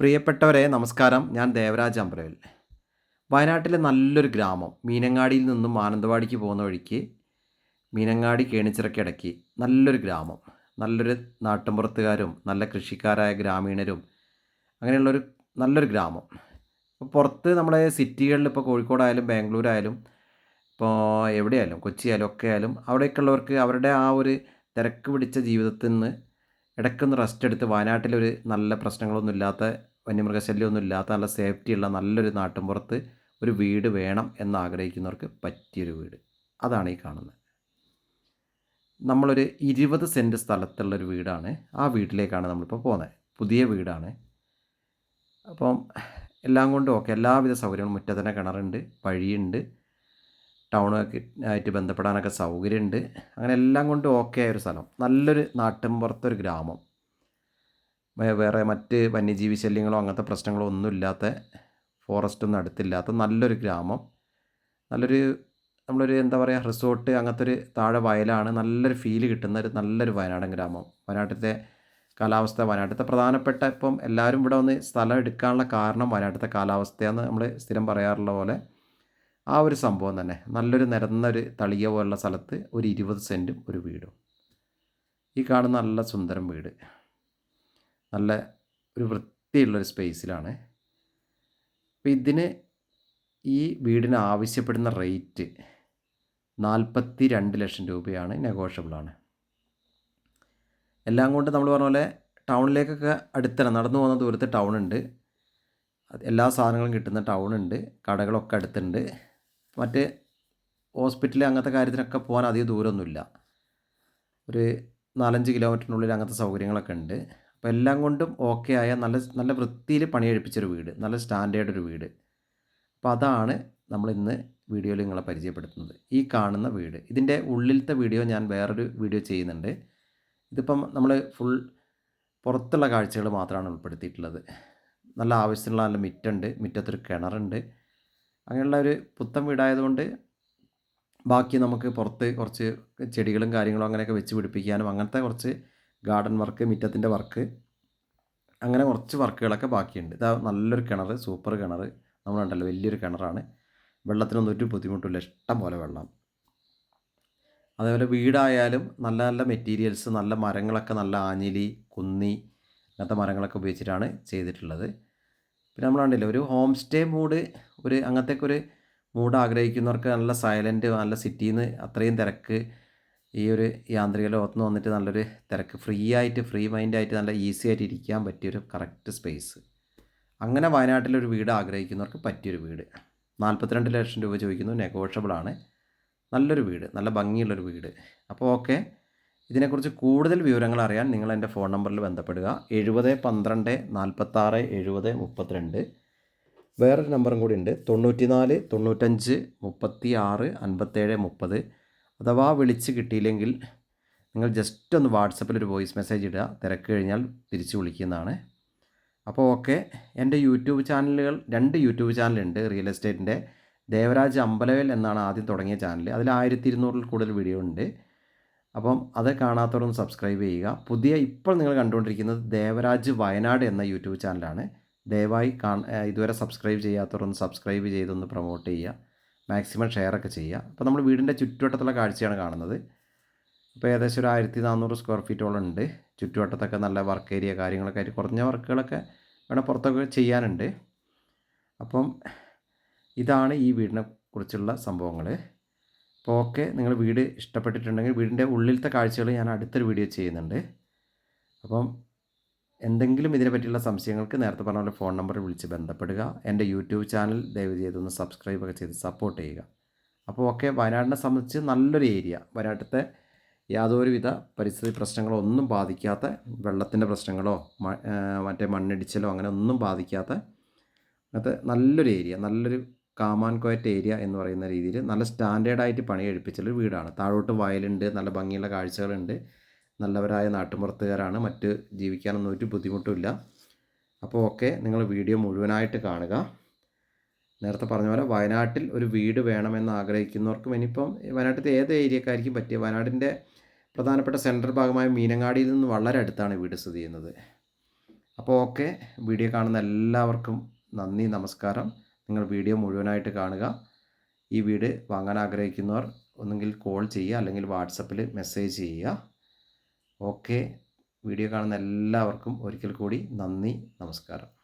പ്രിയപ്പെട്ടവരെ നമസ്കാരം. ഞാൻ ദേവരാജ് അമ്പ്രവൽ. വയനാട്ടിലെ നല്ലൊരു ഗ്രാമം. മീനങ്ങാടിയിൽ നിന്നും മാനന്തവാടിക്ക് പോകുന്ന വഴിക്ക് മീനങ്ങാടി കേണിച്ചിറക്കിടയ്ക്ക് നല്ലൊരു ഗ്രാമം. നല്ലൊരു നാട്ടിൻപുറത്തുകാരും നല്ല കൃഷിക്കാരായ ഗ്രാമീണരും അങ്ങനെയുള്ളൊരു നല്ലൊരു ഗ്രാമം. ഇപ്പോൾ പുറത്ത് നമ്മുടെ സിറ്റികളിൽ ഇപ്പോൾ കോഴിക്കോടായാലും ബാംഗ്ലൂരായാലും ഇപ്പോൾ എവിടെയായാലും കൊച്ചിയായാലും ഒക്കെ ആയാലും അവിടേക്കുള്ളവർക്ക് അവരുടെ ആ ഒരു തിരക്ക് പിടിച്ച ജീവിതത്തിൽ നിന്ന് ഇടയ്ക്കൊന്ന് റെസ്റ്റ് എടുത്ത് വയനാട്ടിലൊരു നല്ല പ്രശ്നങ്ങളൊന്നും ഇല്ലാത്ത വന്യമൃഗശല്യമൊന്നും ഇല്ലാത്ത നല്ല സേഫ്റ്റിയുള്ള നല്ലൊരു നാട്ടിൻപുറത്ത് ഒരു വീട് വേണം എന്ന് ആഗ്രഹിക്കുന്നവർക്ക് പറ്റിയൊരു വീട്. അതാണ് ഈ കാണുന്നത് നമ്മളൊരു ഇരുപത് സെന്റ് സ്ഥലത്തുള്ളൊരു വീടാണ്. ആ വീട്ടിലേക്കാണ് നമ്മളിപ്പോൾ പോകുന്നത് പുതിയ വീടാണ്. അപ്പം എല്ലാം കൊണ്ടും ഓക്കെ എല്ലാവിധ സൗകര്യങ്ങളും മുറ്റത്തന്നെ കിണറുണ്ട് വഴിയുണ്ട്. ടൗണൊക്കെ ആയിട്ട് ബന്ധപ്പെടാനൊക്കെ സൗകര്യമുണ്ട് അങ്ങനെ എല്ലാം കൊണ്ടും ഓക്കെ ആയൊരു സ്ഥലം. നല്ലൊരു നാട്ടിൻപുറത്തൊരു ഗ്രാമം. വേറെ മറ്റ് വന്യജീവി ശല്യങ്ങളോ അങ്ങനത്തെ പ്രശ്നങ്ങളോ ഒന്നും ഇല്ലാത്ത ഫോറസ്റ്റൊന്നും അടുത്തില്ലാത്ത നല്ലൊരു ഗ്രാമം. നല്ലൊരു നമ്മളൊരു എന്താ പറയുക റിസോർട്ട് അങ്ങനത്തെ ഒരു താഴെ വയലാണ് നല്ലൊരു ഫീൽ കിട്ടുന്ന ഒരു നല്ലൊരു വയനാടൻ ഗ്രാമം. വയനാട്ടിലത്തെ കാലാവസ്ഥ വയനാട്ടിലത്തെ പ്രധാനപ്പെട്ട ഇപ്പം എല്ലാവരും ഇവിടെ വന്ന് സ്ഥലം എടുക്കാനുള്ള കാരണം വയനാട്ടിലത്തെ കാലാവസ്ഥയാന്ന് നമ്മൾ സ്ഥിരം പറയാറുള്ള പോലെ ആ ഒരു സംഭവം തന്നെ. നല്ലൊരു നിരന്നൊരു തളിക പോലുള്ള സ്ഥലത്ത് ഒരു ഇരുപത് സെന്റും ഒരു വീടും. ഈ കാണുന്ന നല്ല സുന്ദരം വീട്. നല്ല ഒരു വൃത്തിയുള്ളൊരു സ്പേസിലാണ്. അപ്പോൾ ഇതിന് ഈ വീടിന് ആവശ്യപ്പെടുന്ന റേറ്റ് നാൽപ്പത്തി രണ്ട് ലക്ഷം രൂപയാണ് നെഗോഷ്യബിളാണ്. എല്ലാം കൊണ്ട് നമ്മൾ പറഞ്ഞ പോലെ ടൗണിലേക്കൊക്കെ അടുത്തല്ല നടന്നു പോകുന്ന ദൂരത്ത് ടൗൺ ഉണ്ട് എല്ലാ സാധനങ്ങളും കിട്ടുന്ന ടൗൺ ഉണ്ട് കടകളൊക്കെ അടുത്തുണ്ട്. മറ്റ് ഹോസ്പിറ്റൽ അങ്ങനത്തെ കാര്യത്തിനൊക്കെ പോകാൻ അധികം ദൂരമൊന്നുമില്ല. ഒരു നാലഞ്ച് കിലോമീറ്ററിനുള്ളിൽ അങ്ങനത്തെ സൗകര്യങ്ങളൊക്കെ ഉണ്ട്. അപ്പോൾ എല്ലാം കൊണ്ടും ഓക്കെ ആയ നല്ല നല്ല വൃത്തിയിൽ പണിയെടുപ്പിച്ചൊരു വീട് നല്ല സ്റ്റാൻഡേർഡ് ഒരു വീട്. അപ്പോൾ അതാണ് നമ്മൾ ഇന്ന് വീഡിയോയിൽ നിങ്ങളെ പരിചയപ്പെടുത്തുന്നത്. ഈ കാണുന്ന വീട്. ഇതിന്റെ ഉള്ളിലത്തെ വീഡിയോ ഞാൻ വേറൊരു വീഡിയോ ചെയ്യുന്നുണ്ട്. ഇതിപ്പം നമ്മൾ ഫുൾ പുറത്തുള്ള കാഴ്ചകൾ മാത്രമാണ് ഉൾപ്പെടുത്തിയിട്ടുള്ളത്. നല്ല ആവശ്യത്തിനുള്ള നല്ല മിറ്റുണ്ട്. മിറ്റത്തൊരു കിണറുണ്ട്. അങ്ങനെയുള്ള ഒരു പുത്തൻ വീടായതുകൊണ്ട് ബാക്കി നമുക്ക് പുറത്ത് കുറച്ച് ചെടികളും കാര്യങ്ങളും അങ്ങനെയൊക്കെ വെച്ച് പിടിപ്പിക്കാനും അങ്ങനത്തെ കുറച്ച് ഗാർഡൻ വർക്ക് മിറ്റത്തിന്റെ വർക്ക് അങ്ങനെ കുറച്ച് വർക്കുകളൊക്കെ ബാക്കിയുണ്ട്. ഇതാ നല്ലൊരു കിണർ സൂപ്പർ കിണർ നമ്മളുണ്ടല്ലോ വലിയൊരു കിണറാണ്. വെള്ളത്തിനൊന്നും ഒരു ബുദ്ധിമുട്ടില്ല ഇഷ്ടം പോലെ വെള്ളം. അതേപോലെ വീടായാലും നല്ല നല്ല മെറ്റീരിയൽസ് നല്ല മരങ്ങളൊക്കെ നല്ല ആഞ്ഞിലി കുന്നി അങ്ങനത്തെ മരങ്ങളൊക്കെ ഉപയോഗിച്ചിട്ടാണ് ചെയ്തിട്ടുള്ളത്. പിന്നെ നമ്മൾ കണ്ടില്ല ഒരു ഹോം സ്റ്റേ മൂഡ് ഒരു അങ്ങനത്തെ ഒരു മൂഡ് ആഗ്രഹിക്കുന്നവർക്ക് നല്ല സൈലന്റ് നല്ല സിറ്റിയിൽ നിന്ന് അത്രയും തിരക്ക്. ഈ ഒരു യാന്ത്രിക ലോകത്ത് നിന്ന് വന്നിട്ട് നല്ലൊരു തിരക്ക്. ഫ്രീ ആയിട്ട് ഫ്രീ മൈൻഡായിട്ട് നല്ല ഈസി ആയിട്ട് ഇരിക്കാൻ പറ്റിയൊരു കറക്റ്റ് സ്പേസ് അങ്ങനെ വയനാട്ടിലൊരു വീട് ആഗ്രഹിക്കുന്നവർക്ക് പറ്റിയൊരു വീട്. നാൽപ്പത്തിരണ്ട് ലക്ഷം രൂപ ചോദിക്കുന്നു നെഗോഷ്യബിളാണ് നല്ലൊരു വീട് നല്ല ഭംഗിയുള്ളൊരു വീട്. അപ്പോൾ ഓക്കെ ഇതിനെക്കുറിച്ച് കൂടുതൽ വിവരങ്ങൾ അറിയാൻ നിങ്ങൾ എന്റെ ഫോൺ നമ്പറിൽ ബന്ധപ്പെടുക. എഴുപത് പന്ത്രണ്ട് നാൽപ്പത്താറ് എഴുപത് മുപ്പത്തിരണ്ട്. വേറൊരു നമ്പറും കൂടി ഉണ്ട്. തൊണ്ണൂറ്റിനാല് തൊണ്ണൂറ്റഞ്ച് മുപ്പത്തി ആറ് അൻപത്തേഴ് മുപ്പത്. അഥവാ വിളിച്ച് കിട്ടിയില്ലെങ്കിൽ നിങ്ങൾ ജസ്റ്റ് ഒന്ന് വാട്സപ്പിൽ ഒരു വോയിസ് മെസ്സേജ് ഇടുക. തിരക്ക് കഴിഞ്ഞാൽ തിരിച്ച് വിളിക്കുന്നതാണ്. അപ്പോൾ ഓക്കെ എന്റെ യൂട്യൂബ് ചാനലുകൾ രണ്ട് യൂട്യൂബ് ചാനലുണ്ട്. റിയൽ എസ്റ്റേറ്റിന്റെ ദേവരാജ് അമ്പലവേൽ എന്നാണ് ആദ്യം തുടങ്ങിയ ചാനൽ. അതിൽ ആയിരത്തി ഇരുന്നൂറിൽ കൂടുതൽ വീഡിയോ ഉണ്ട്. അപ്പം അത് കാണാത്തവരൊന്ന് സബ്സ്ക്രൈബ് ചെയ്യുക. പുതിയ ഇപ്പോൾ നിങ്ങൾ കണ്ടുകൊണ്ടിരിക്കുന്നത് ദേവരാജ് വയനാട് എന്ന യൂട്യൂബ് ചാനലാണ്. ദയവായി ഇതുവരെ സബ്സ്ക്രൈബ് ചെയ്യാത്തവരൊന്ന് സബ്സ്ക്രൈബ് ചെയ്തൊന്ന് പ്രൊമോട്ട് ചെയ്യുക. മാക്സിമം ഷെയർ ഒക്കെ ചെയ്യുക. അപ്പോൾ നമ്മൾ വീടിന്റെ ചുറ്റുവട്ടത്തുള്ള കാഴ്ചയാണ് കാണുന്നത്. ഇപ്പോൾ ഏകദേശം ഒരു ആയിരത്തി നാനൂറ് സ്ക്വയർ ഫീറ്റോളം ഉണ്ട്. ചുറ്റുവട്ടത്തൊക്കെ നല്ല വർക്ക് ഏരിയ കാര്യങ്ങളൊക്കെ ആയിട്ട് കുറഞ്ഞ വർക്കുകളൊക്കെ വേണം പുറത്തൊക്കെ ചെയ്യാനുണ്ട്. അപ്പം ഇതാണ് ഈ വീടിനെ കുറിച്ചുള്ള സംഭവങ്ങൾ അപ്പോൾ ഓക്കെ നിങ്ങൾ വീട് ഇഷ്ടപ്പെട്ടിട്ടുണ്ടെങ്കിൽ വീടിന്റെ ഉള്ളിലത്തെ കാഴ്ചകൾ ഞാൻ അടുത്തൊരു വീഡിയോ ചെയ്യുന്നുണ്ട്. അപ്പം എന്തെങ്കിലും ഇതിനെ പറ്റിയുള്ള സംശയങ്ങൾക്ക് നേരത്തെ പറഞ്ഞ പോലെ ഫോൺ നമ്പർ വിളിച്ച് ബന്ധപ്പെടുക. എന്റെ യൂട്യൂബ് ചാനൽ ദയവ് ചെയ്തൊന്ന് സബ്സ്ക്രൈബ് ഒക്കെ ചെയ്ത് സപ്പോർട്ട് ചെയ്യുക. അപ്പോൾ ഓക്കെ വയനാടിനെ സംബന്ധിച്ച് നല്ലൊരു ഏരിയ. വയനാട്ടിലത്തെ യാതൊരുവിധ പരിസ്ഥിതി പ്രശ്നങ്ങളോ ഒന്നും ബാധിക്കാത്ത വെള്ളത്തിന്റെ പ്രശ്നങ്ങളോ മറ്റേ മണ്ണിടിച്ചിലോ അങ്ങനെ ഒന്നും ബാധിക്കാത്ത അങ്ങനത്തെ നല്ലൊരു ഏരിയ നല്ലൊരു കാമാൻ കോയറ്റ് ഏരിയ എന്ന് പറയുന്ന രീതിയിൽ നല്ല സ്റ്റാൻഡേർഡായിട്ട് പണി കഴിപ്പിച്ചുള്ളൊരു വീടാണ്. താഴോട്ട് വയലുണ്ട് നല്ല ഭംഗിയുള്ള കാഴ്ചകളുണ്ട്. നല്ലവരായ നാട്ടുമ്പുറത്തുകാരാണ് മറ്റ് ജീവിക്കാനൊന്നും ഒരു ബുദ്ധിമുട്ടുമില്ല. അപ്പോൾ ഓക്കെ നിങ്ങൾ വീഡിയോ മുഴുവനായിട്ട് കാണുക. നേരത്തെ പറഞ്ഞ പോലെ വയനാട്ടിൽ ഒരു വീട് വേണമെന്ന് ആഗ്രഹിക്കുന്നവർക്കും ഇനിയിപ്പം വയനാട്ടിലത്തെ ഏത് ഏരിയക്കായിരിക്കും പറ്റിയ വയനാടിന്റെ പ്രധാനപ്പെട്ട സെൻട്രൽ ഭാഗമായ മീനങ്ങാടിയിൽ നിന്ന് വളരെ അടുത്താണ് വീട് സ്ഥിതി ചെയ്യുന്നത്. അപ്പോൾ ഓക്കെ വീഡിയോ കാണുന്ന എല്ലാവർക്കും നന്ദി നമസ്കാരം. നിങ്ങൾ വീഡിയോ മുഴുവനായിട്ട് കാണുക. ഈ വീട് വാങ്ങാൻ ആഗ്രഹിക്കുന്നവർ ഒന്നുകിൽ കോൾ ചെയ്യുക അല്ലെങ്കിൽ വാട്സപ്പിൽ മെസ്സേജ് ചെയ്യുക. ഓക്കെ. വീഡിയോ കാണുന്ന എല്ലാവർക്കും ഒരിക്കൽ കൂടി നന്ദി നമസ്കാരം.